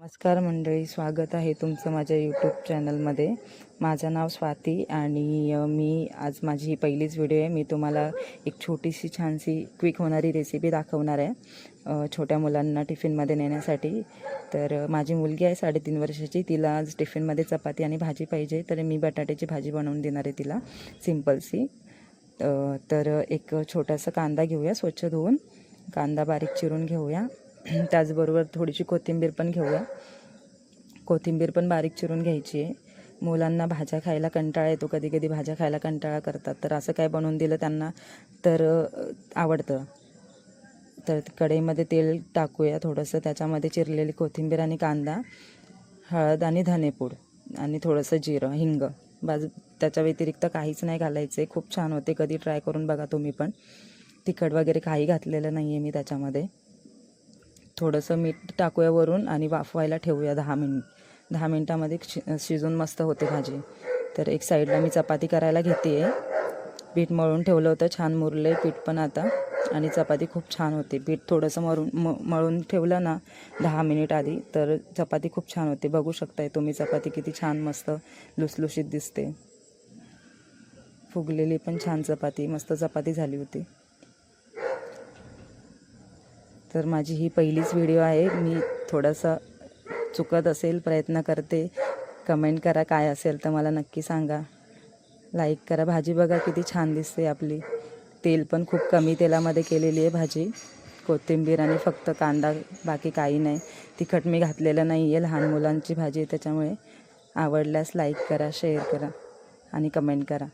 नमस्कार मंडळी स्वागत आहे तुमचं माझ्या यूट्यूब चॅनलमध्ये माझं नाव स्वाती आणि मी आज माझी ही पहिलीच व्हिडिओ आहे. मी तुम्हाला एक छोटीशी छानशी क्विक होणारी रेसिपी दाखवणार आहे छोट्या मुलांना टिफिनमध्ये नेण्यासाठी. तर माझी मुलगी आहे साडेतीन वर्षाची. तिला आज टिफिनमध्ये चपाती आणि भाजी पाहिजे तर मी बटाट्याची भाजी बनवून देणार आहे तिला सिम्पलसी तर एक छोटासा कांदा घेऊया स्वच्छ धुवून. कांदा बारीक चिरून घेऊया. त्याचबरोबर थोडीशी कोथिंबीर पण घेऊया. कोथिंबीर पण बारीक चिरून घ्यायची आहे. मुलांना भाज्या खायला कंटाळा येतो. कधी कधी भाज्या खायला कंटाळा करतात. तर असं काय बनवून दिलं त्यांना तर आवडतं. तर कढईमध्ये तेल टाकूया थोडंसं. त्याच्यामध्ये चिरलेली कोथिंबीर आणि कांदा हळद आणि धनेपूड आणि थोडंसं जिरं हिंग. बाजू त्याच्या व्यतिरिक्त काहीच नाही घालायचं खूप छान होते. कधी ट्राय करून बघा तुम्ही पण. तिखट वगैरे काही घातलेलं नाही आहे मी त्याच्यामध्ये. थोडंसं मीठ टाकूया वरून आणि वाफवायला ठेवूया दहा मिनिट दहा मिनटामध्ये शि शिजून मस्त होते भाजी. तर एक साईडला मी चपाती करायला घेते. आहे पीठ मळून ठेवलं होतं छान मुरले पीठ पण आता. आणि चपाती खूप छान होते. पीठ थोडंसं मरून म मळून ठेवलं ना दहा मिनिट आधी तर चपाती खूप छान होते. बघू शकताय तुम्ही चपाती किती छान मस्त लुसलुशीत दिसते. फुगलेली पण छान चपाती मस्त चपाती झाली होती. तर माझी ही पहिलीच व्हिडिओ आहे. मी थोडासा चुकत असेल प्रयत्न करते. कमेंट करा काय असेल तर मला नक्की सांगा. लाईक करा. भाजी बघा किती छान दिसते आपली. तेल पण खूप कमी तेलामध्ये केलेली आहे भाजी. कोथिंबीर आणि फक्त कांदा बाकी काही नाही. तिखट मी घातलेलं नाही आहे लहान मुलांची भाजी आहे त्याच्यामुळे आवडल्यास लाईक करा शेअर करा आणि कमेंट करा.